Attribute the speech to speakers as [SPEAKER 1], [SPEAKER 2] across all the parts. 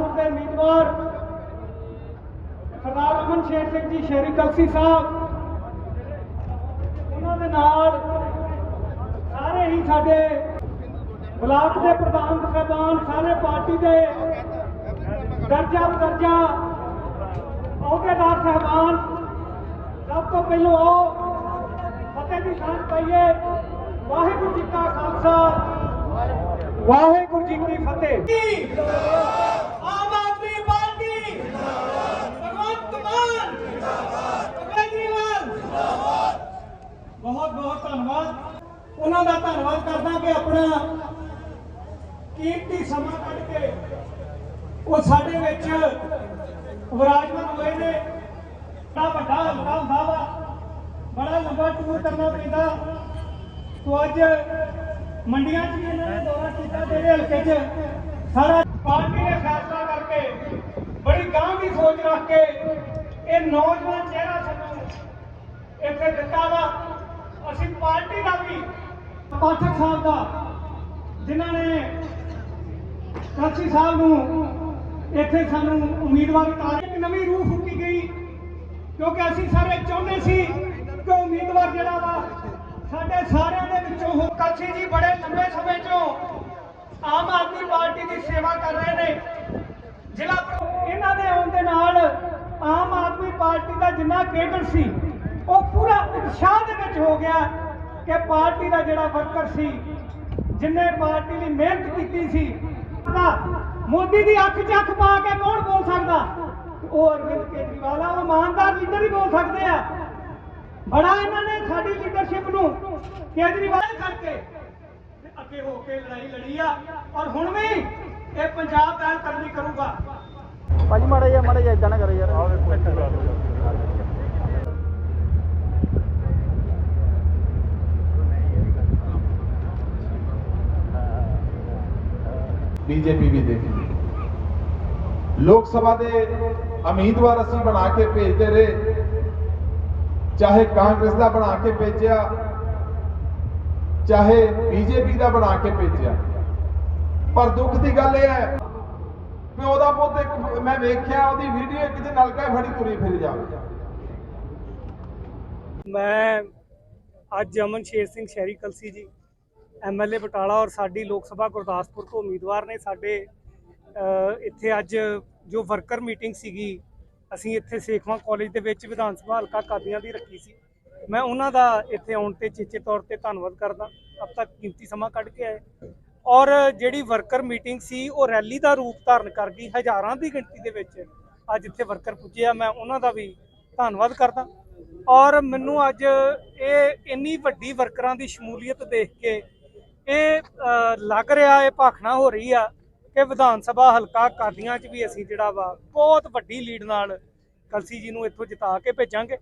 [SPEAKER 1] ਗੁਰਦਾਸਪੁਰ ਦੇ ਉਮੀਦਵਾਰ ਸਰਦਾਰ ਅਮਨ ਸ਼ੇਰ ਸਿੰਘ ਜੀ, ਸ਼ਹਿਰੀ ਕਲਸੀ ਸਾਹਿਬ। ਉਹਨਾਂ ਦੇ ਨਾਲ ਸਾਰੇ ਹੀ ਸਾਡੇ ਬਲਾਕ ਦੇ ਪ੍ਰਧਾਨ ਸਾਹਿਬਾਨ, ਸਾਰੇ ਪਾਰਟੀ ਦੇ ਦਰਜਾ ਬਦਰਜਾ ਅਹੁਦੇਦਾਰ ਸਾਹਿਬਾਨ। ਸਭ ਤੋਂ ਪਹਿਲਾਂ ਆਓ ਫਤਿਹ ਦੀ ਸਾਂਝ ਪਾਈਏ। ਵਾਹਿਗੁਰੂ ਜੀ ਕਾ ਖਾਲਸਾ। ਵਾਹਿਗੁਰੂ ਜੀ ਕੀ ਫਤਿਹ ਆਮ ਆਦਮੀ ਪਾਰਟੀ ਭਗਵੰਤ ਮਾਨ ਕੇਜਰੀਵਾਲ ਬਹੁਤ ਬਹੁਤ ਧੰਨਵਾਦ ਉਹਨਾਂ ਦਾ ਧੰਨਵਾਦ ਕਰਦਾ ਕਿ ਆਪਣਾ ਕੀਮਤੀ ਸਮਾਂ ਕੱਢ ਕੇ ਉਹ ਸਾਡੇ ਵਿੱਚ ਵਿਰਾਜਮਾਨ ਹੋਏ ਨੇ। ਬੜਾ ਵੱਡਾ ਹਲਕਾ ਹੁੰਦਾ ਵਾ। ਬੜਾ ਲੰਬਾ ਟੂਰ ਕਰਨਾ ਪੈਂਦਾ। ਤੋ ਅੱਜ ਮੰਡੀਆਂ 'ਚ ਵੀ ਇਹਨਾਂ ਨੇ ਦੌਰਾ ਕੀਤਾ ਤੇਰੇ ਹਲਕੇ 'ਚ। ਸਾਰਾ ਪਾਰਟੀ ਨੇ ਫੈਸਲਾ ਕਰਕੇ ਬੜੀ ਗਾਂਹ ਦੀ ਸੋਚ ਰੱਖ ਕੇ ਇਹ ਨੌਜਵਾਨ ਚਿਹਰਾ ਸਾਨੂੰ ਇੱਥੇ ਦਿੱਤਾ ਵਾ। ਅਸੀਂ ਪਾਰਟੀ ਦਾ ਵੀ ਪਾਠਕ ਸਾਹਿਬ ਦਾ, ਜਿਨ੍ਹਾਂ ਨੇ ਕਾਸੀ ਸਾਹਿਬ ਨੂੰ ਇੱਥੇ ਸਾਨੂੰ ਉਮੀਦਵਾਰ ਕਰ ਇੱਕ ਨਵੀਂ ਰੂਹ ਫੂਕੀ ਗਈ, ਕਿਉਂਕਿ ਅਸੀਂ ਸਾਰੇ ਚਾਹੁੰਦੇ ਸੀ ਕਿ ਉਮੀਦਵਾਰ ਜਿਹੜਾ ਵਾ ਸਾਡੇ ਸਾਰਿਆਂ ਦੇ ਵਿੱਚੋਂ ਹੋ ਕਾਸੀ ਜੀ ਬੜੇ ਲੰਬੇ ਸਮੇਂ ਤੋਂ ਆਮ ਆਦਮੀ ਪਾਰਟੀ ਦੀ ਸੇਵਾ ਕਰ ਰਹੇ ਨੇ। ਜ਼ਿਲ੍ਹਾ ਇਹਨਾਂ ਦੇ ਆਉਣ ਦੇ ਨਾਲ ਆਮ ਆਦਮੀ ਪਾਰਟੀ ਦਾ ਜਿੰਨਾ ਕੇਡਰ ਸੀ, ਉਹ ਪੂਰਾ ਉਤਸ਼ਾਹ ਦੇ ਵਿੱਚ ਹੋ ਗਿਆ। ਕਿ ਪਾਰਟੀ ਦਾ ਜਿਹੜਾ ਵਰਕਰ ਸੀ ਜਿੰਨੇ ਪਾਰਟੀ ਲਈ ਮਿਹਨਤ ਕੀਤੀ ਸੀ ਤਾਂ ਮੋਦੀ ਦੀ ਅੱਖ 'ਚ ਅੱਖ ਪਾ ਕੇ ਕੌਣ ਬੋਲ ਸਕਦਾ? ਉਹ ਅਰਵਿੰਦ ਕੇਜਰੀਵਾਲ ਆ ਉਹ ਇਮਾਨਦਾਰ ਲੀਡਰ ਹੀ ਬੋਲ ਸਕਦੇ ਆ। ਬੜਾ ਇਹਨਾਂ ਨੇ ਸਾਡੀ ਲੀਡਰਸ਼ਿਪ ਨੂੰ ਕੇਜਰੀਵਾਲ ਕਰਕੇ ਅੱਗੇ ਹੋ ਕੇ ਲੜਾਈ ਲੜੀ ਆ ਔਰ ਹੁਣ ਵੀ ਇਹ ਪੰਜਾਬ ਪਹਿਲ ਕਰਨੀ ਕਰੂਗਾ।
[SPEAKER 2] ਭਾਜੀ ਮਾੜਾ ਜਿਹਾ ਮਾੜਾ ਜਿਹਾ ਇਦਾਂ ਨਾ ਕਰੋ ਯਾਰ।
[SPEAKER 3] ਬੀਜੇਪੀ ਵੀ ਦੇਖੀ ਲੋਕ ਸਭਾ ਦੇ ਉਮੀਦਵਾਰ ਅਸੀਂ ਬਣਾ ਕੇ ਭੇਜਦੇ ਰਹੇ। ਚਾਹੇ ਕਾਂਗਰਸ ਦਾ ਬਣਾ ਕੇ ਭੇਜਿਆ, ਚਾਹੇ ਬੀਜੇਪੀ ਦਾ ਬਣਾ ਕੇ ਭੇਜਿਆ। ਪਰ ਦੁੱਖ ਦੀ ਗੱਲ ਇਹ ਹੈ ਕਿ ਉਹਦਾ ਪੁੱਤ ਇੱਕ ਮੈਂ ਵੇਖਿਆ, ਉਹਦੀ ਵੀਡੀਓ ਇੱਕ ਚ ਨਲਕਾ ਹੀ ਫੜੀ ਤੁਰੀ ਫਿਰ ਜਾਵੇ।
[SPEAKER 1] ਮੈਂ ਅੱਜ ਅਮਨ ਸ਼ੇਰ ਸਿੰਘ ਸ਼ਹਿਰੀ ਕਲਸੀ ਜੀ ਐਮਐਲਏ ਬਟਾਲਾ ਔਰ ਸਾਡੀ ਲੋਕ ਸਭਾ ਗੁਰਦਾਸਪੁਰ ਤੋਂ ਉਮੀਦਵਾਰ ਨੇ ਸਾਡੇ ਇੱਥੇ ਅੱਜ ਜੋ ਵਰਕਰ ਮੀਟਿੰਗ ਸੀਗੀ, ਅਸੀਂ ਇੱਥੇ ਸੇਖਵਾਂ ਕਾਲਜ ਦੇ ਵਿੱਚ ਵਿਧਾਨ ਸਭਾ ਹਲਕਾ ਕਾਦੀਆਂ ਦੀ ਰੱਖੀ ਸੀ। ਮੈਂ ਉਹਨਾਂ ਦਾ ਇੱਥੇ ਆਉਣ ਤੇ ਚੇਚੇ ਤੌਰ ਤੇ ਧੰਨਵਾਦ ਕਰਦਾ। ਅਬ ਤੱਕ ਕੀਮਤੀ ਸਮਾਂ ਕੱਢ ਕੇ ਆਏ। ਔਰ ਜਿਹੜੀ ਵਰਕਰ ਮੀਟਿੰਗ ਸੀ, ਉਹ ਰੈਲੀ ਦਾ ਰੂਪ ਧਾਰਨ ਕਰ ਗਈ ਹਜ਼ਾਰਾਂ ਦੀ ਗਿਣਤੀ ਦੇ ਵਿੱਚ। ਅੱਜ ਇੱਥੇ ਵਰਕਰ ਪੁੱਜੇ ਆ ਮੈਂ ਉਹਨਾਂ ਦਾ ਵੀ ਧੰਨਵਾਦ ਕਰਦਾ। ਔਰ ਮੈਨੂੰ ਅੱਜ ਇਹ ਇੰਨੀ ਵੱਡੀ ਵਰਕਰਾਂ ਦੀ ਸ਼ਮੂਲੀਅਤ ਦੇਖ ਕੇ ਇਹ ਲੱਗ ਰਿਹਾ, ਇਹ ਭਾਖਣਾ ਹੋ ਰਹੀ ਆ ਕਿ ਵਿਧਾਨ ਸਭਾ ਹਲਕਾ ਕਾਦੀਆਂ 'ਚ ਵੀ ਅਸੀਂ ਜਿਹੜਾ ਵਾ, ਬਹੁਤ ਵੱਡੀ ਲੀਡ ਨਾਲ ਕਲਸੀ ਜੀ ਨੂੰ ਇੱਥੋਂ ਜਿਤਾ ਕੇ ਭੇਜਾਂਗੇ।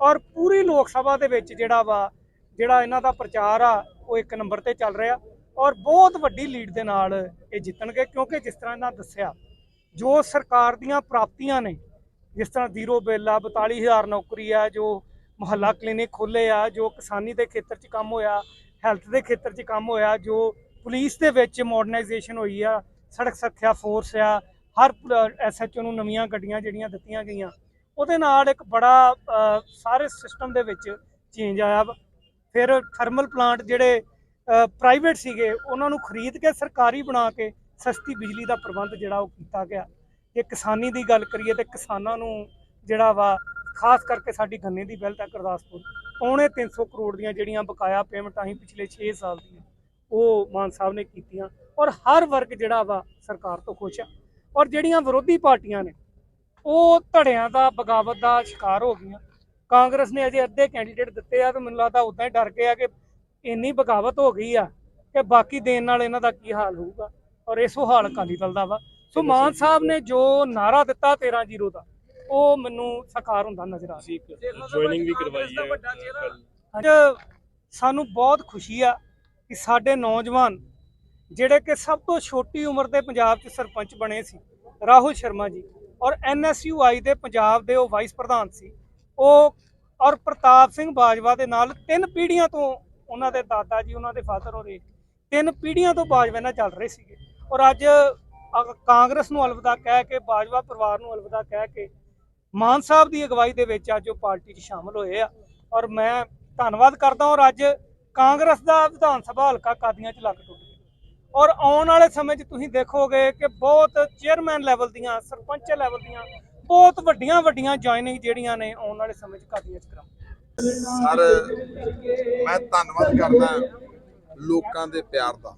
[SPEAKER 1] ਔਰ ਪੂਰੀ ਲੋਕ ਸਭਾ ਦੇ ਵਿੱਚ ਜਿਹੜਾ ਵਾ, ਜਿਹੜਾ ਇਹਨਾਂ ਦਾ ਪ੍ਰਚਾਰ ਆ, ਉਹ ਇੱਕ ਨੰਬਰ ਤੇ ਚੱਲ ਰਿਹਾ। ਔਰ ਬਹੁਤ ਵੱਡੀ ਲੀਡ ਦੇ ਨਾਲ ਇਹ ਜਿੱਤਣਗੇ, ਕਿਉਂਕਿ ਜਿਸ ਤਰ੍ਹਾਂ ਇਹਨਾਂ ਦੱਸਿਆ, ਜੋ ਸਰਕਾਰ ਦੀਆਂ ਪ੍ਰਾਪਤੀਆਂ ਨੇ, ਜਿਸ ਤਰ੍ਹਾਂ ਜ਼ੀਰੋ ਬਿੱਲ ਆ 42000 ਨੌਕਰੀ ਆ, ਜੋ ਮੁਹੱਲਾ ਕਲੀਨਿਕ ਖੋਲੇ ਆ, ਜੋ ਕਿਸਾਨੀ ਦੇ ਖੇਤਰ 'ਚ ਕੰਮ ਹੋਇਆ ਹੈਲਥ ਦੇ ਖੇਤਰ 'ਚ ਕੰਮ ਹੋਇਆ, ਜੋ ਪੁਲਿਸ ਦੇ ਵਿੱਚ ਮਾਡਰਨਾਈਜੇਸ਼ਨ ਹੋਈ ਆ, ਸੜਕ ਸੁਰੱਖਿਆ ਫੋਰਸ ਆ, ਹਰ ਐਸਐਚਓ ਨੂੰ ਨਵੀਆਂ ਗੱਡੀਆਂ ਜਿਹੜੀਆਂ ਦਿੱਤੀਆਂ ਗਈਆਂ। ਉਹਦੇ ਨਾਲ ਇੱਕ ਬੜਾ ਸਾਰੇ ਸਿਸਟਮ ਦੇ ਵਿੱਚ ਚੇਂਜ ਆਇਆ। ਵਾ ਫਿਰ ਥਰਮਲ ਪਲਾਂਟ ਜਿਹੜੇ ਪ੍ਰਾਈਵੇਟ ਸੀਗੇ, ਉਹਨਾਂ ਨੂੰ ਖਰੀਦ ਕੇ ਸਰਕਾਰੀ ਬਣਾ ਕੇ ਸਸਤੀ ਬਿਜਲੀ ਦਾ ਪ੍ਰਬੰਧ ਜਿਹੜਾ ਉਹ ਕੀਤਾ ਗਿਆ। ਜੇ ਕਿਸਾਨੀ ਦੀ ਗੱਲ ਕਰੀਏ ਤੇ ਕਿਸਾਨਾਂ ਨੂੰ ਜਿਹੜਾ ਵਾ, ਖਾਸ ਕਰਕੇ ਸਾਡੀ ਗੰਨੇ ਦੀ ਬਿੱਲ ਆ ਗੁਰਦਾਸਪੁਰ ਪੌਣੇ 300 ਕਰੋੜ ਦੀਆਂ ਜਿਹੜੀਆਂ ਬਕਾਇਆ ਪੇਮੈਂਟਾਂ ਸੀ ਪਿਛਲੇ 6 ਸਾਲ ਦੀਆਂ ਉਹ ਮਾਨ ਸਾਹਿਬ ਨੇ ਕੀਤੀਆਂ ਔਰ ਹਰ ਵਰਗ ਜਿਹੜਾ ਵਾ ਸਰਕਾਰ ਤੋਂ ਖੁਸ਼ ਆ। ਔਰ ਜਿਹੜੀਆਂ ਵਿਰੋਧੀ ਪਾਰਟੀਆਂ ਨੇ ਉਹ ਧੜਿਆਂ ਦਾ ਬਗਾਵਤ ਦਾ ਸ਼ਿਕਾਰ ਹੋ ਗਈਆਂ। ਕਾਂਗਰਸ ਨੇ ਅਜੇ ਅੱਧੇ ਕੈਂਡੀਡੇਟ ਦਿੱਤੇ ਆ ਤੇ ਮੈਨੂੰ ਲੱਗਦਾ ਉਦਾਂ ਹੀ ਡਰ ਗਏ ਆ ਕਿ ਇੰਨੀ ਬਗਾਵਤ ਹੋ ਗਈ ਆ ਕਿ ਬਾਕੀ ਦੇਣ ਨਾਲ ਇਹਨਾਂ ਦਾ ਕੀ ਹਾਲ ਹੋਊਗਾ। ਔਰ ਇਸੋ ਹਾਲ ਅਕਾਲੀ ਦਲ ਦਾ ਵਾ। ਸੋ ਮਾਨ ਸਾਹਿਬ ਨੇ ਜੋ ਨਾਰਾ ਦਿੱਤਾ 13-0 ਦਾ ਉਹ ਮੈਨੂੰ ਸਾਕਾਰ ਹੁੰਦਾ ਨਜ਼ਰ ਆ ਰਿਹਾ
[SPEAKER 4] ਜੁਆਇਨਿੰਗ ਵੀ ਕਰਵਾਈ ਹੈ।
[SPEAKER 1] ਅੱਜ ਸਾਨੂੰ ਬਹੁਤ ਖੁਸ਼ੀ ਆ ਕਿ ਸਾਡੇ ਨੌਜਵਾਨ ਜਿਹੜੇ ਕਿ ਸਭ ਤੋਂ ਛੋਟੀ ਉਮਰ ਦੇ ਪੰਜਾਬ 'ਚ ਸਰਪੰਚ ਬਣੇ ਸੀ ਰਾਹੁਲ ਸ਼ਰਮਾ ਜੀ ਔਰ ਐਨਐਸਯੂਆਈ ਦੇ ਪੰਜਾਬ ਦੇ ਉਹ ਵਾਈਸ ਪ੍ਰਧਾਨ ਸੀ ਉਹ ਔਰ ਪ੍ਰਤਾਪ ਸਿੰਘ ਬਾਜਵਾ ਦੇ ਨਾਲ ਤਿੰਨ ਪੀੜ੍ਹੀਆਂ ਤੋਂ ਉਹਨਾਂ ਦੇ ਦਾਦਾ ਜੀ ਉਹਨਾਂ ਦੇ ਫਾਦਰ ਹੋਰੇ ਤਿੰਨ ਪੀੜ੍ਹੀਆਂ ਤੋਂ ਬਾਜਵਾ ਨਾਲ ਚੱਲ ਰਹੇ ਸੀਗੇ ਔਰ ਅੱਜ ਕਾਂਗਰਸ ਨੂੰ ਅਲਵਿਦਾ ਕਹਿ ਕੇ ਬਾਜਵਾ ਪਰਿਵਾਰ ਨੂੰ ਅਲਵਿਦਾ ਕਹਿ ਕੇ ਮਾਨ ਸਾਹਿਬ ਦੀ ਅਗਵਾਈ ਦੇ ਵਿੱਚ ਅੱਜ ਉਹ ਪਾਰਟੀ 'ਚ ਸ਼ਾਮਲ ਹੋਏ ਆ ਔਰ ਮੈਂ ਧੰਨਵਾਦ ਕਰਦਾ ਔਰ ਅੱਜ ਕਾਂਗਰਸ ਦਾ ਵਿਧਾਨ ਸਭਾ ਹਲਕਾ ਕਾਦੀਆਂ 'ਚ ਲੱਗ ਟੁੱਟ ਗਿਆ। ਔਰ ਆਉਣ ਵਾਲੇ ਸਮੇਂ 'ਚ ਤੁਸੀਂ ਦੇਖੋਗੇ ਕਿ ਬਹੁਤ ਚੇਅਰਮੈਨ ਲੈਵਲ ਦੀਆਂ, ਸਰਪੰਚ ਲੈਵਲ ਦੀਆਂ ਬਹੁਤ ਵੱਡੀਆਂ ਵੱਡੀਆਂ ਜੁਆਇਨਿੰਗ ਜਿਹੜੀਆਂ ਨੇ ਆਉਣ ਵਾਲੇ ਸਮੇਂ 'ਚ ਕਾਦੀਆਂ 'ਚ ਕਰਾਂਗੇ
[SPEAKER 5] ਸਰ, ਮੈਂ ਧੰਨਵਾਦ ਕਰਦਾ ਲੋਕਾਂ ਦੇ ਪਿਆਰ ਦਾ,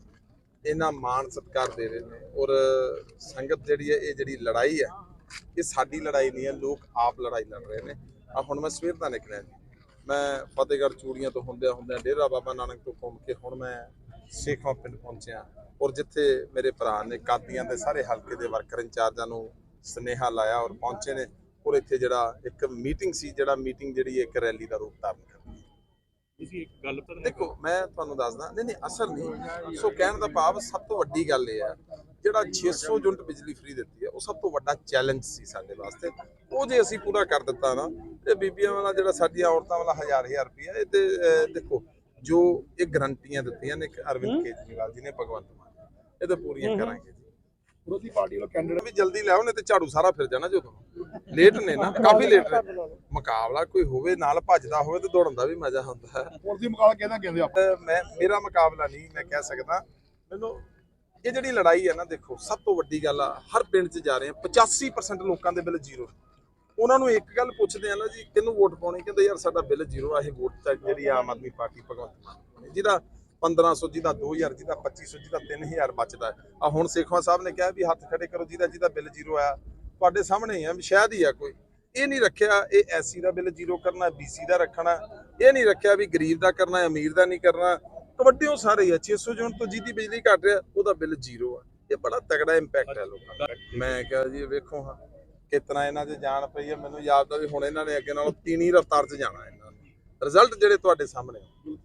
[SPEAKER 5] ਇਹਨਾਂ ਮਾਣ ਸਤਿਕਾਰ ਦੇ ਰਹੇ ਨੇ ਔਰ ਸੰਗਤ ਜਿਹੜੀ ਹੈ, ਇਹ ਜਿਹੜੀ ਲੜਾਈ ਹੈ ਇਹ ਸਾਡੀ ਲੜਾਈ ਨਹੀਂ ਹੈ ਲੋਕ ਆਪ ਲੜਾਈ ਲੜ ਰਹੇ ਨੇ। ਆ ਹੁਣ ਮੈਂ ਸਵੇਰ ਦਾ ਨਿਕਲਿਆ ਜੀ। ਮੈਂ ਫਤਿਹਗੜ੍ਹ ਚੂੜੀਆਂ ਤੋਂ ਹੁੰਦਿਆਂ ਹੁੰਦਿਆਂ ਡੇਰਾ ਬਾਬਾ ਨਾਨਕ ਤੋਂ ਘੁੰਮ ਕੇ ਹੁਣ ਮੈਂ ਸੇਖਵਾਂ ਪਿੰਡ ਪਹੁੰਚਿਆ। ਔਰ ਜਿੱਥੇ ਮੇਰੇ ਭਰਾ ਨੇ ਕਾਦੀਆਂ ਦੇ ਸਾਰੇ ਹਲਕੇ ਦੇ ਵਰਕਰ ਇੰਚਾਰਜਾਂ ਨੂੰ ਸਨੇਹਾ ਲਾਇਆ ਔਰ ਪਹੁੰਚੇ ਨੇ। ਔਰ ਇੱਥੇ ਜਿਹੜਾ ਇੱਕ ਮੀਟਿੰਗ ਸੀ ਜਿਹੜਾ ਮੀਟਿੰਗ ਜਿਹੜੀ ਇੱਕ ਰੈਲੀ ਦਾ ਰੂਪ ਧਾਰਨ ਕਰਦੀ
[SPEAKER 4] ਤੁਸੀਂ ਇੱਕ ਗੱਲ ਪਰ
[SPEAKER 5] ਦੇਖੋ ਮੈਂ ਤੁਹਾਨੂੰ ਦੱਸਦਾ ਨਹੀਂ ਨਹੀਂ ਅਸਰ ਨਹੀਂ। ਸੋ ਕਹਿਣ ਦਾ ਭਾਵ ਸਭ ਤੋਂ ਵੱਡੀ ਗੱਲ ਇਹ ਹੈ ਜਿਹੜਾ 600 ਯੂਨਿਟ ਬਿਜਲੀ ਫ੍ਰੀ ਦਿੱਤੀ ਹੈ ਉਹ ਸਭ ਤੋਂ ਵੱਡਾ ਚੈਲੰਜ ਸੀ ਸਾਡੇ ਵਾਸਤੇ। ਉਹ ਜੇ ਅਸੀਂ ਪੂਰਾ ਕਰ ਦਿੱਤਾ ਨਾ ਤੇ ਬੀਬੀਆਂ ਵਾਲਾ ਜਿਹੜਾ ਸਾਡੀਆਂ ਔਰਤਾਂ ਵਾਲਾ ਹਜ਼ਾਰ ਹਜ਼ਾਰ ਰੁਪਇਆ ਇਹ ਤੇ ਦੇਖੋ ਜੋ ਇਹ ਗਰੰਟੀਆਂ ਦਿੱਤੀਆਂ ਨੇ ਅਰਵਿੰਦ ਕੇਜਰੀਵਾਲ ਜੀ ਨੇ ਭਗਵੰਤ ਮਾਨ ਇਹ ਤਾਂ ਪੂਰੀਆਂ ਕਰਾਂਗੇ ਜੀ।
[SPEAKER 3] ਵਿਰੋਧੀ ਪਾਰਟੀ ਵੱਲੋਂ ਕੈਂਡੀਡੇਟ
[SPEAKER 5] ਵੀ ਜਲਦੀ ਲਿਆਓ ਨਹੀਂ ਤੇ ਝਾੜੂ ਸਾਰਾ ਫਿਰ ਜਾਣਾ ਜਦੋਂ। ਲੇਟ ਨੇ ਨਾ ਕਾਫੀ ਲੇਟ ਨੇ। ਮੁਕਾਬਲਾ ਕੋਈ ਹੋਵੇ ਨਾਲ ਭੱਜਦਾ ਹੋਵੇ ਤੇ ਦੌੜਨ ਦਾ ਵੀ ਮਜ਼ਾ ਹੁੰਦਾ ਹੈ।
[SPEAKER 3] ਵਿਰੋਧੀ ਮੁਕਾਬਲਾ ਕਹਿੰਦਾ ਕਹਿੰਦੇ ਆਪਾਂ?
[SPEAKER 5] ਮੈਂ ਮੇਰਾ ਮੁਕਾਬਲਾ ਨਹੀਂ ਮੈਂ ਕਹਿ ਸਕਦਾ। ਮੈਨੂੰ ਇਹ ਜਿਹੜੀ ਲੜਾਈ ਹੈ ਨਾ ਦੇਖੋ, ਸਭ ਤੋਂ ਵੱਡੀ ਗੱਲ ਆ, ਹਰ ਪਿੰਡ 'ਚ ਜਾ ਰਹੇ ਆ 85% ਲੋਕਾਂ ਦੇ ਬਿੱਲ ਜ਼ੀਰੋ। ਉਹਨਾਂ ਨੂੰ ਇੱਕ ਗੱਲ ਪੁੱਛਦੇ ਆ ਨਾ ਜੀ, ਕਿਹਨੂੰ ਵੋਟ ਪਾਉਣੀ? ਕਹਿੰਦੇ ਯਾਰ ਸਾਡਾ ਬਿੱਲ ਜ਼ੀਰੋ ਆ, ਇਹ ਵੋਟ ਤਾਂ ਜਿਹੜੀ ਆਮ ਆਦਮੀ ਪਾਰਟੀ ਭਗਵੰਤ ਮਾਨ ਨੂੰ। ਪਾਉਣੀ। ਜਿਹਦਾ 1500 ਜਿਹਦਾ 2000 ਜਿਹਦਾ 2500 ਜਿਹਦਾ 3000 ਬਚਦਾ ਆ ਹੁਣ ਸੇਖਵਾਂ ਸਾਹਿਬ ਨੇ ਕਿਹਾ ਵੀ ਹੱਥ ਖੜੇ ਕਰੋ, ਜਿਹਦਾ ਜਿਹਦਾ ਬਿੱਲ ਜ਼ੀਰੋ ਆਇਆ, ਤੁਹਾਡੇ ਸਾਹਮਣੇ ਆ, ਵੀ ਸ਼ਾਇਦ ਹੀ ਆ ਕੋਈ। ਇਹ ਨਹੀਂ ਰੱਖਿਆ, ਇਹ ਐਸਸੀ ਦਾ ਬਿੱਲ ਜ਼ੀਰੋ ਕਰਨਾ, ਬੀਸੀ ਦਾ ਰੱਖਣਾ, ਇਹ ਨਹੀਂ ਰੱਖਿਆ ਵੀ ਗਰੀਬ ਦਾ ਕਰਨਾ, ਅਮੀਰ ਦਾ ਨਹੀਂ ਕਰਨਾ। ਕਬੱਡੀ ਉਹ ਸਾਰੇ ਹੀ ਆ 600 ਯੂਨਿਟ ਤੋਂ ਜਿਹਦੀ ਬਿਜਲੀ ਘਟ ਰਿਹਾ, ਉਹਦਾ ਬਿੱਲ ਜ਼ੀਰੋ ਆ। ਇਹ ਬੜਾ ਤਗੜਾ ਇੰਪੈਕਟ ਹੈ ਲੋਕਾਂ ਦਾ। ਮੈਂ ਕਿਹਾ ਜੀ, ਵੇਖੋ ਹਾਂ, ਕਿਤਨਾ ਇਹਨਾਂ 'ਚ ਜਾਣ ਪਈ ਹੈ ਮੈਨੂੰ ਯਾਦ ਆ ਵੀ ਹੁਣ ਇਹਨਾਂ ਨੇ ਅੱਗੇ ਨਾਲੋਂ ਤੀਣੀ ਰਫ਼ਤਾਰ 'ਚ ਜਾਣਾ ਇਹਨਾਂ ਨੇ। ਰਿਜ਼ਲਟ ਜਿਹੜੇ ਤੁਹਾਡੇ ਸਾਹਮਣੇ ਆ।